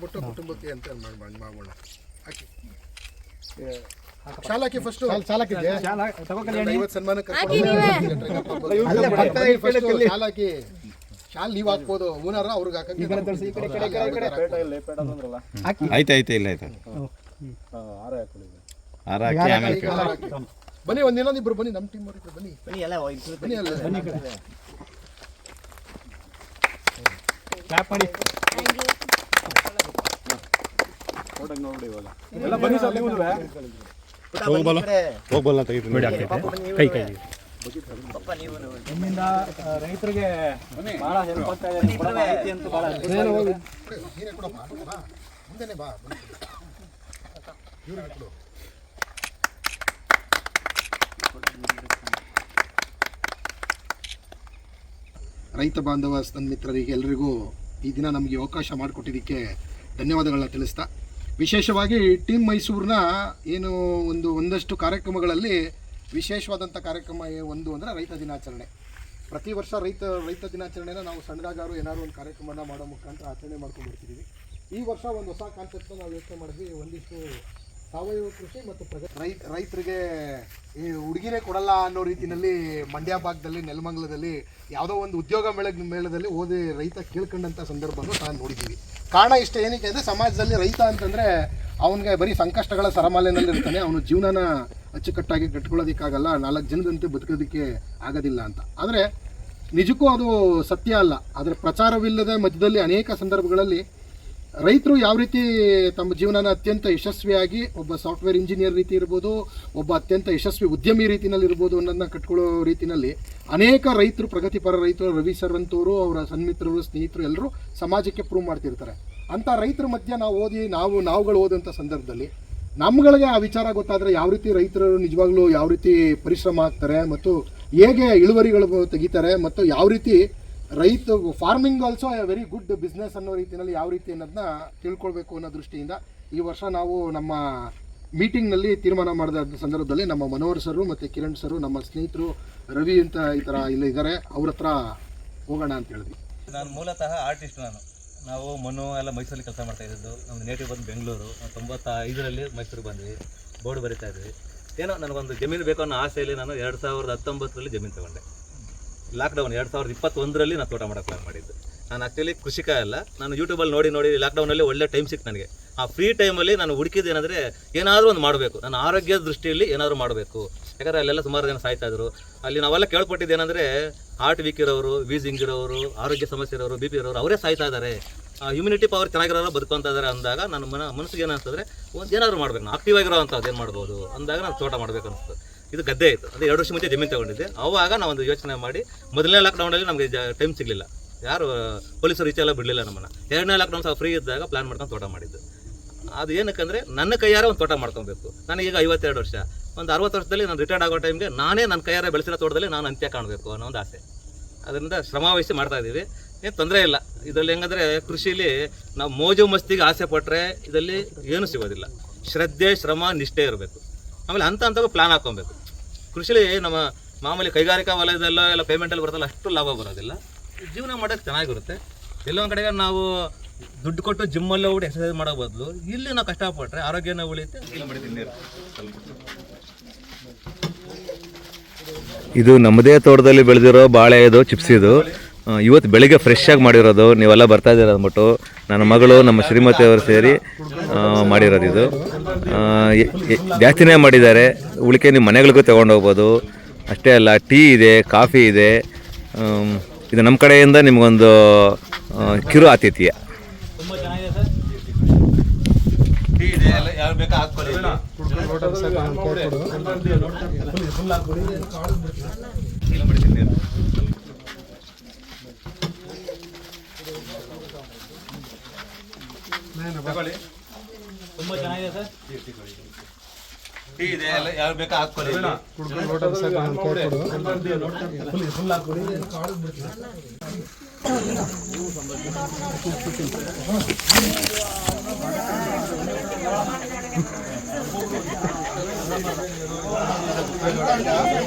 ಮಾಡ್ಬಿಟ್ಟು ಕುಟುಂಬಕ್ಕೆ ಅಂತ ಮಾಡ್- ಮಾಡ್- ಮಾಡೋಣ ಹಾಕಿ. ಚಾಲಕಿ ಹಾಕಿ ಫಸ್ಟ್ ಐವತ್ತು ಸನ್ಮಾನ ಕೇಳಕ್ಕೆ ಶಾಲ ಹಾಕಿ ಶಾಲ್ ನೀವ್ ಹಾಕ್ಬೋದು ಓನರ್ ಅವ್ರಿಗೆ ಹಾಕಿ. ಆಯ್ತು ಆಯ್ತು ಇಲ್ಲ ಆಯ್ತು. ಹಾರ ಹಾಕಿ ಆಮೇಲೆ. ಬನ್ನಿ ಒಂದಿನ ಇಬ್ರು ಬನ್ನಿ ನಮ್ಮ ಟೀಮ್ ಅವ್ರಿಗೆ ಬನ್ನಿ. ಬನ್ನಿ ಅಲ್ಲ ಕ್ಲಾಪ್ ಮಾಡಿ. ಹೋಗ್ಬಲ್ಲ ತೆಗಿತೀನಿ ಕೈ ಕೈ. ನಿಮ್ಮಿಂದ ಆ, ರೈತರಿಗೆ ಬಹಳ ಹೆಲ್ಪ್ ಆಗ್ತಾ ಇದೆ. ನಿಮ್ಮ ಮಾಹಿತಿ ಅಂತೂ ಬಹಳ ನೀನೇ ಕೊಡು ಬಾ, ಬಾ. ಮುಂದೆನೆ ಬಾ ಬನ್ನಿ. ಇವ್ರಿಗೆ ಕೊಡು. ರೈತ ಬಾಂಧವ ಮಿತ್ರರಿಗೆ ಎಲ್ರಿಗೂ ಈ ದಿನ ನಮಗೆ ಅವಕಾಶ ಮಾಡಿಕೊಟ್ಟಿದ್ದಕ್ಕೆ ಧನ್ಯವಾದಗಳನ್ನ ತಿಳಿಸ್ತಾ. ವಿಶೇಷವಾಗಿ ಟೀಮ್ ಮೈಸೂರಿನ ಏನು ಒಂದು ಒಂದಷ್ಟು ಕಾರ್ಯಕ್ರಮಗಳಲ್ಲಿ ವಿಶೇಷವಾದಂಥ ಕಾರ್ಯಕ್ರಮ ಒಂದು ಅಂದರೆ ರೈತ ದಿನಾಚರಣೆ. ಪ್ರತಿ ವರ್ಷ ರೈತ ರೈತ ದಿನಾಚರಣೆನ ನಾವು ಸಣ್ಣದಾಗಾರು ಏನಾದ್ರು ಒಂದು ಕಾರ್ಯಕ್ರಮನ ಮಾಡೋ ಮುಖಾಂತರ ಆಚರಣೆ ಮಾಡ್ಕೊಂಡು ಬರ್ತಿದ್ದೀವಿ ಈ ವರ್ಷ ಒಂದು ಹೊಸ ಕಾನ್ಸೆಪ್ಟ್ನ ನಾವು ಯೋಚನೆ ಮಾಡಿದ್ವಿ, ಒಂದಿಷ್ಟು ಸಾವಯವ ಕೃಷಿ ಮತ್ತು ರೈತ ರೈತರಿಗೆ ಈ ಹುಡುಗಿರೇ ಕೊಡಲ್ಲ ಅನ್ನೋ ರೀತಿಯಲ್ಲಿ ಮಂಡ್ಯ ಭಾಗದಲ್ಲಿ, ನೆಲಮಂಗಲದಲ್ಲಿ ಯಾವುದೋ ಒಂದು ಉದ್ಯೋಗ ಮೇಳ, ಮೇಳದಲ್ಲಿ ಓದಿ ರೈತ ಕೇಳ್ಕೊಂಡಂಥ ಸಂದರ್ಭವನ್ನು ನಾನು ನೋಡಿದ್ದೀವಿ. ಕಾರಣ ಇಷ್ಟ, ಏನಕ್ಕೆ ಅಂದರೆ ಸಮಾಜದಲ್ಲಿ ರೈತ ಅಂತಂದರೆ ಅವನಿಗೆ ಬರೀ ಸಂಕಷ್ಟಗಳ ಸರಮಾಲೆನಲ್ಲಿ ಇರ್ತಾನೆ ಅವನು ಜೀವನನ ಅಚ್ಚುಕಟ್ಟಾಗಿ ಕಟ್ಕೊಳ್ಳೋದಕ್ಕಾಗಲ್ಲ, ನಾಲ್ಕು ಜನದಂತೆ ಬದುಕೋದಕ್ಕೆ ಆಗೋದಿಲ್ಲ ಅಂತ. ಆದರೆ ನಿಜಕ್ಕೂ ಅದು ಸತ್ಯ ಅಲ್ಲ. ಅದರ ಪ್ರಚಾರವಿಲ್ಲದ ಮಧ್ಯದಲ್ಲಿ ಅನೇಕ ಸಂದರ್ಭಗಳಲ್ಲಿ ರೈತರು ಯಾವ ರೀತಿ ತಮ್ಮ ಜೀವನನ ಅತ್ಯಂತ ಯಶಸ್ವಿಯಾಗಿ, ಒಬ್ಬ ಸಾಫ್ಟ್ವೇರ್ ಇಂಜಿನಿಯರ್ ರೀತಿ ಇರ್ಬೋದು, ಒಬ್ಬ ಅತ್ಯಂತ ಯಶಸ್ವಿ ಉದ್ಯಮಿ ರೀತಿನಲ್ಲಿ ಇರ್ಬೋದು ಅನ್ನೋದನ್ನ ಕಟ್ಕೊಳ್ಳೋ ರೀತಿನಲ್ಲಿ ಅನೇಕ ರೈತರು, ಪ್ರಗತಿಪರ ರೈತರು, ರವಿ ಸರ್ ಅಂತವರು ಅವರ ಸನ್ಮಿತ್ರರು, ಸ್ನೇಹಿತರು ಎಲ್ಲರೂ ಸಮಾಜಕ್ಕೆ ಪ್ರೂವ್ ಮಾಡ್ತಿರ್ತಾರೆ. ಅಂಥ ರೈತರ ಮಧ್ಯೆ ನಾವು ಓದಿ, ನಾವು, ನಾವುಗಳು ಓದಂಥ ಸಂದರ್ಭದಲ್ಲಿ ನಮ್ಗಳಿಗೆ ಆ ವಿಚಾರ ಗೊತ್ತಾದರೆ ಯಾವ ರೀತಿ ರೈತರು ನಿಜವಾಗ್ಲೂ ಯಾವ ರೀತಿ ಪರಿಶ್ರಮ ಆಗ್ತಾರೆ ಮತ್ತು ಹೇಗೆ ಇಳುವರಿಗಳು ತೆಗಿತಾರೆ ಮತ್ತು ಯಾವ ರೀತಿ ರೈತ farming also a very good business ಅನ್ನೋ ರೀತಿಯಲ್ಲಿ ಯಾವ ರೀತಿ ಅನ್ನೋದನ್ನ ತಿಳ್ಕೊಳ್ಬೇಕು ಅನ್ನೋ ದೃಷ್ಟಿಯಿಂದ ಈ ವರ್ಷ ನಾವು ನಮ್ಮ ಮೀಟಿಂಗ್ನಲ್ಲಿ ತೀರ್ಮಾನ ಮಾಡಿದ ಸಂದರ್ಭದಲ್ಲಿ ನಮ್ಮ ಮನೋಹರ್ ಸರು ಮತ್ತು ಕಿರಣ್ ಸರು, ನಮ್ಮ ಸ್ನೇಹಿತರು ರವಿ ಅಂತ ಈ ಥರ ಇಲ್ಲಿ ಇದ್ದಾರೆ ಅವ್ರ ಹತ್ರ ಹೋಗೋಣ ಅಂತ ಹೇಳಿದ್ವಿ. ನಾನು ಮೂಲತಃ ಆರ್ಟಿಸ್ಟ್ ನಾನು. ನಾವು ಮನು ಎಲ್ಲ ಮೈಸೂರಲ್ಲಿ ಕೆಲಸ ಮಾಡ್ತಾ ಇದ್ದು ನಮ್ಮ ನೇಟಿವ್ ಬಂದು ಬೆಂಗಳೂರು. ತೊಂಬತ್ತ ಐದರಲ್ಲಿ ಮೈಸೂರಿಗೆ ಬಂದ್ವಿ. ಬೋರ್ಡ್ ಬರಿತಾ ಇದ್ವಿ. ಏನೋ ನನಗೊಂದು ಜಮೀನು ಬೇಕು ಅನ್ನೋ ಆಸೆಯಲ್ಲಿ ನಾನು ಎರಡು ಸಾವಿರದ ಹತ್ತೊಂಬತ್ತರಲ್ಲಿ ಜಮೀನು ತಗೊಂಡೆ. ಲಾಕ್ಡೌನ್ ಎರಡು ಸಾವಿರದ ಇಪ್ಪತ್ತೊಂದರಲ್ಲಿ ನಾನು ತೋಟ ಮಾಡೋಕೆ ಪ್ಲಾನ್ ಮಾಡಿದ್ದು. ನಾನು ಆ್ಯಕ್ಚುಲಿ ಕೃಷಿಕ ಅಲ್ಲ. ನಾನು ಯೂಟ್ಯೂಬಲ್ಲಿ ನೋಡಿ ನೋಡಿ ಲಾಕ್ಡೌನಲ್ಲಿ ಒಳ್ಳೆ ಟೈಮ್ ಸಿಕ್ತು ನನಗೆ. ಆ ಫ್ರೀ ಟೈಮಲ್ಲಿ ನಾನು ಹುಡುಕಿದ್ದು ಏನಂದರೆ ಒಂದು ಮಾಡಬೇಕು. ನನ್ನ ಆರೋಗ್ಯದ ದೃಷ್ಟಿಯಲ್ಲಿ ಏನಾದರೂ ಮಾಡಬೇಕು. ಯಾಕಂದರೆ ಅಲ್ಲೆಲ್ಲ ಸುಮಾರು ಜನ ಸಾಯ್ತಾಯಿದ್ರು ಅಲ್ಲಿ ನಾವೆಲ್ಲ ಕೇಳ್ಪಟ್ಟಿದ್ದೇನೆಂದರೆ ಹಾರ್ಟ್ ವೀಕ್ ಇರೋರು ವೀಸಿಂಗ್ ಇರೋರು, ಆರೋಗ್ಯ ಸಮಸ್ಯೆ ಇರೋರು ಬಿ ಪಿ ಇರೋರು ಅವರೇ ಸಾಯ್ತಾ ಇದ್ದಾರೆ. ಇಮ್ಯುನಿಟಿ ಪವರ್ ಚೆನ್ನಾಗಿರೋರು ಬದುಕೊಂತ ಇದ್ದಾರೆ ಅಂದಾಗ ನನ್ನ ಮನ ಮನಸ್ಸಿಗೆ ಏನಂತಂದರೆ ಒಂದು ಏನಾದರೂ ಮಾಡಬೇಕು. ನಾನು ಆಕ್ಟಿವ್ ಆಗಿರೋವಂಥದ್ದು ಏನು ಮಾಡ್ಬೋದು? ಅಂದಾಗ ನಾನು ತೋಟ ಮಾಡಬೇಕು ಅನಿಸ್ತು ಇದು ಗದ್ದೆ ಆಯಿತು. ಅದು ಎರಡು ವರ್ಷ ಮುಂಚೆ ಜಮೀನು ತಗೊಂಡಿದ್ದೆ. ಅವಾಗ ನಾವು ಒಂದು ಯೋಚನೆ ಮಾಡಿ ಮೊದಲನೇ ಲಾಕ್ಡೌನಲ್ಲಿ ನಮಗೆ ಟೈಮ್ ಸಿಗಲಿಲ್ಲ. ಯಾರು, ಪೊಲೀಸರು ಈಚೆ ಎಲ್ಲ ಬಿಡಲಿಲ್ಲ ನಮ್ಮನ್ನು. ಎರಡನೇ ಲಾಕ್ಡೌನ್ ಸಹ ಫ್ರೀ ಇದ್ದಾಗ ಪ್ಲಾನ್ ಮಾಡ್ಕೊಂಡು ತೋಟ ಮಾಡಿದ್ದು. ಅದು ಏನಕ್ಕಂದರೆ ನನ್ನ ಕೈಯಾರ ಒಂದು ತೋಟ ಮಾಡ್ಕೊಬೇಕು. ನನಗೀಗ ಐವತ್ತೆರಡು ವರ್ಷ. ಒಂದು ಅರವತ್ತು ವರ್ಷದಲ್ಲಿ ನಾನು ರಿಟೈರ್ಡ್ ಆಗೋ ಟೈಮ್ಗೆ ನಾನೇ ನನ್ನ ಕೈಯಾರ ಬೆಳೆಸಿರೋ ತೋಟದಲ್ಲಿ ನಾನು ಅಂತ್ಯ ಕಾಣಬೇಕು ಅನ್ನೋ ಒಂದು ಆಸೆ. ಅದರಿಂದ ಶ್ರಮವಹಿಸಿ ಮಾಡ್ತಾ ಇದ್ದೀವಿ ಏನು ತೊಂದರೆ ಇಲ್ಲ. ಇದರಲ್ಲಿ ಹೆಂಗಂದರೆ ಕೃಷಿಲಿ ನಾವು ಮೋಜು ಮಸ್ತಿಗೆ ಆಸೆ ಪಟ್ಟರೆ ಇದರಲ್ಲಿ ಏನೂ ಸಿಗೋದಿಲ್ಲ. ಶ್ರದ್ಧೆ, ಶ್ರಮ, ನಿಷ್ಠೆ ಇರಬೇಕು. ಆಮೇಲೆ ಅಂತ ಹಂತಕ್ಕೂ ಪ್ಲಾನ್ ಹಾಕೊಬೇಕು. ಕೃಷಿಲಿ ನಮ್ಮ ಮಾಮೂಲಿ ಕೈಗಾರಿಕಾ ವಲಯದಲ್ಲ ಎಲ್ಲ ಪೇಮೆಂಟಲ್ಲಿ ಬರುತ್ತಲ್ಲ ಅಷ್ಟು ಲಾಭ ಬರೋದಿಲ್ಲ. ಜೀವನ ಮಾಡೋಕ್ಕೆ ಚೆನ್ನಾಗಿರುತ್ತೆ. ಎಲ್ಲೊಂದು ಕಡೆಗೆ ನಾವು ದುಡ್ಡು ಕೊಟ್ಟು ಜಿಮ್ಮಲ್ಲಿ ಹೋಗ್ಬಿಟ್ಟು ಎಕ್ಸಸೈಸ್ ಮಾಡೋ ಬದಲು ಇಲ್ಲಿ ನಾವು ಕಷ್ಟಪಟ್ಟರೆ ಆರೋಗ್ಯನ ಉಳಿಯುತ್ತೆ ಇದು ನಮ್ಮದೇ ತೋಟದಲ್ಲಿ ಬೆಳೆದಿರೋ ಬಾಳೆ ಇದು ಚಿಪ್ಸ್ ಇದು. ಇವತ್ತು ಬೆಳಿಗ್ಗೆ ಫ್ರೆಶ್ ಆಗಿ ಮಾಡಿರೋದು, ನೀವೆಲ್ಲ ಬರ್ತಾ ಇದ್ದೀರ ಅಂದ್ಬಿಟ್ಟು ನನ್ನ ಮಗಳು, ನಮ್ಮ ಶ್ರೀಮತಿ ಅವರು ಸೇರಿ ಮಾಡಿರೋದು ಇದು. ಜಾಸ್ತಿನೇ ಮಾಡಿದ್ದಾರೆ. ಉಳಿಕೆ ನಿಮ್ಮ ಮನೆಗಳಿಗೂ ತಗೊಂಡು ಹೋಗ್ಬೋದು. ಅಷ್ಟೇ ಅಲ್ಲ, ಟೀ ಇದೆ, ಕಾಫಿ ಇದೆ. ಇದು ನಮ್ಮ ಕಡೆಯಿಂದ ನಿಮಗೊಂದು ಕಿರು ಆತಿಥ್ಯ. ತುಂಬ ಚೆನ್ನಾಗಿದೆ ಸರ್. ಟೀ ಇದೆ ಎಲ್ಲ ಯಾರು ಬೇಕಾ ಹಾಕ್ಕೊಳ್ಳಿ. ಇಲ್ಲಿ.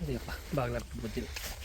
ಟೀ ಇದೆ ಎಲ್ಲ ಯಾರು ಬೇಕಾ ಹಾಕ್ಕೊಳ್ಳಿ